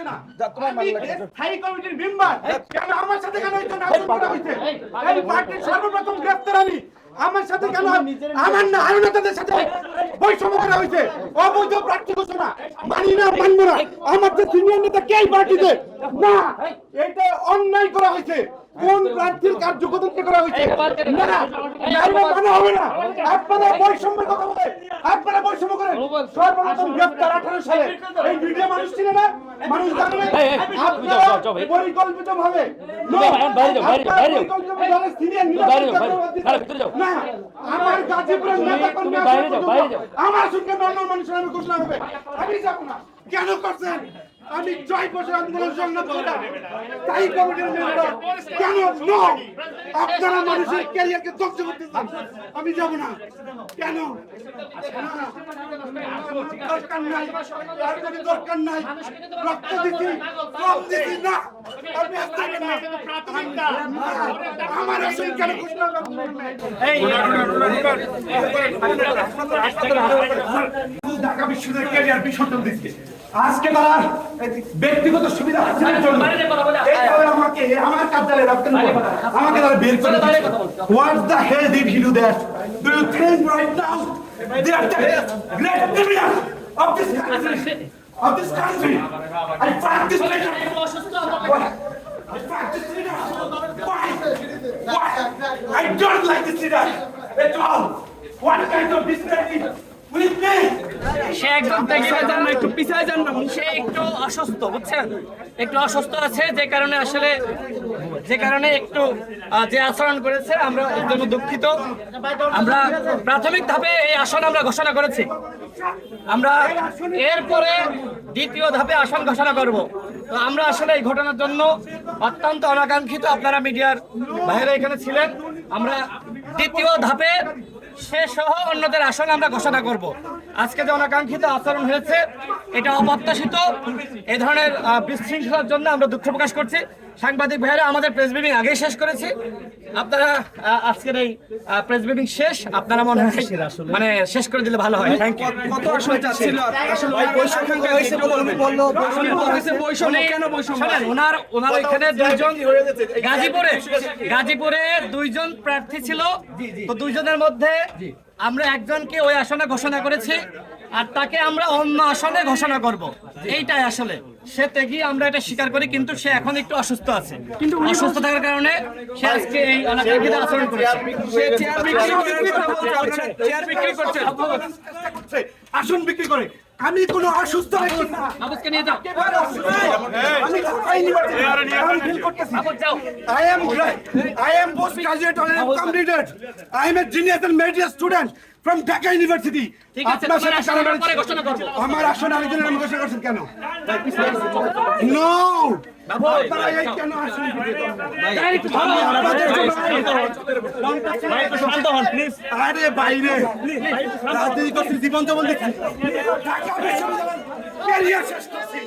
হচ্ছে না? যা, তোমার ভালো লাগে। স্থায়ী কমিটির মেম্বার। কেন আমার সাথে কেন এই হয়েছে? এই পার্টির সর্বপ্রথম গ্রেফতার আমি আমার সাথে কেন আমার না আরও নেতাদের সাথে বৈষম্য করা হয়েছে? অবৈধ প্রার্থী ঘোষণা। মানি না মানবো না। আমার যে সিনিয়র নেতা কে এই পার্টিতে? না। এটা অন্যায় করা হয়েছে। কোন প্রার্থীর কার্যকর্তা করা হয়েছে? না না মানা হবে না? আপনারা বৈষম্যের কথা আপনারা বৈষম্য করেন। সর্বপ্রথম গ্রেফতার আঠারো সালে। এই মিডিয়া মানুষ ছিল না? মানুষ জানে না? এই, এই, আপনারা যাও, যাও, ভাই। পরিকল্পিত ভাবে আমার গাজীপুরের নেতা। আমার সঙ্গে নর্মাল মানুষের আমি ঘোষণা হবে। আমি যাব না। কেন করছেন? আমি জয় বছর আন্দোলন সংগ্রাম করি তাই কমিটির মেম্বার কেন নো আপনারা মানুষের ক্যারিয়ারকে ধ্বংস করতেছেন আমি যাব না কেন দরকার নাই দরকার নাই রক্ত দিচ্ছি কম দিচ্ছি না আমার আসলে কেন ঘোষণা করবেন ঢাকা বিশ্ববিদ্যালয়ের ক্যারিয়ার বিসর্জন দিচ্ছে আজকে তারা ব্যক্তিগত সুবিধা হাসিলের জন্য এইভাবে আমাকে আমার কার্যালয়ে রাখতেন আমাকে তারা বের করে what the hell did he do that do you think right now they are the great criminal of this country of this country I practice leader. I practice leader. Why? Why? I don't like this leader at all. What kind of disparity with me? একদম পিছিয়ে যান না একটু পিছিয়ে যান না সে একটু অসুস্থ বুঝছেন? একটু অসুস্থ আছে যে কারণে আসলে যে কারণে একটু যে আচরণ করেছে আমরা এর জন্য দুঃখিত। আমরা প্রাথমিক ধাপে এই আসন আমরা ঘোষণা করেছি। আমরা এরপরে দ্বিতীয় ধাপে আসন ঘোষণা করব। তো আমরা আসলে এই ঘটনার জন্য অত্যন্ত অনাকাঙ্ক্ষিত আপনারা মিডিয়ার বাইরে এখানে ছিলেন। আমরা দ্বিতীয় ধাপে সে সহ অন্যদের আসন আমরা ঘোষণা করব। আজকে যে অনাকাঙ্ক্ষিত আচরণ হয়েছে, এটা অপ্রত্যাশিত। এ ধরনের বিশৃঙ্খলার জন্য আমরা দুঃখ প্রকাশ করছি। সাংবাদিক ভাইয়েরা আমাদের প্রেস ব্রিফিং আগেই শেষ করেছি। আপনারা আজকের এই প্রেস ব্রিফিং শেষ। আপনারা মনে হয় মানে শেষ করে দিলে ভালো হয়। থ্যাংক ইউ কত আসন চাচ্ছিল আসলে ওই বৈষম্য হয়েছে বলল বৈষম্য কেন বৈষম্য শোনেন ওনার ওনার ওইখানে দুইজন গাজীপুরে গাজীপুরে দুইজন প্রার্থী ছিল। তো দুইজনের মধ্যে আমরা একজনকে ওই আসনে ঘোষণা করেছি আর তাকে আমরা অন্য আসনে ঘোষণা করব। এইটাই আসলে। সে তেগি আমরা এটা স্বীকার করি কিন্তু সে এখন একটু অসুস্থ আছে। কিন্তু অসুস্থ থাকার কারণে সে আজকে এই অনাকাঙ্ক্ষিত আচরণ করেছে। সে চেয়ার বিক্রি করছে। চেয়ার বিক্রি করছে। আসন বিক্রি করে। আমি কোনো অসুস্থ ব্যক্তি না। আবুজকে নিয়ে যাও। আমি ঢাকা ইউনিভার্সিটি আমি ফিল করতেছি। আবুজ যাও। I am gra- I am postgraduate or I am completed. I am a genius and University. ঠিক আছে, আপনার সাথে কারাগারে-। আমার আসন আরেকজনের নাম ঘোষণা করছেন কেন নো আপনারা এই কেন আসন আরে বাইরে রাজনীতি করছি জীবন তো বলতে ক্যারিয়ার শেষ করছি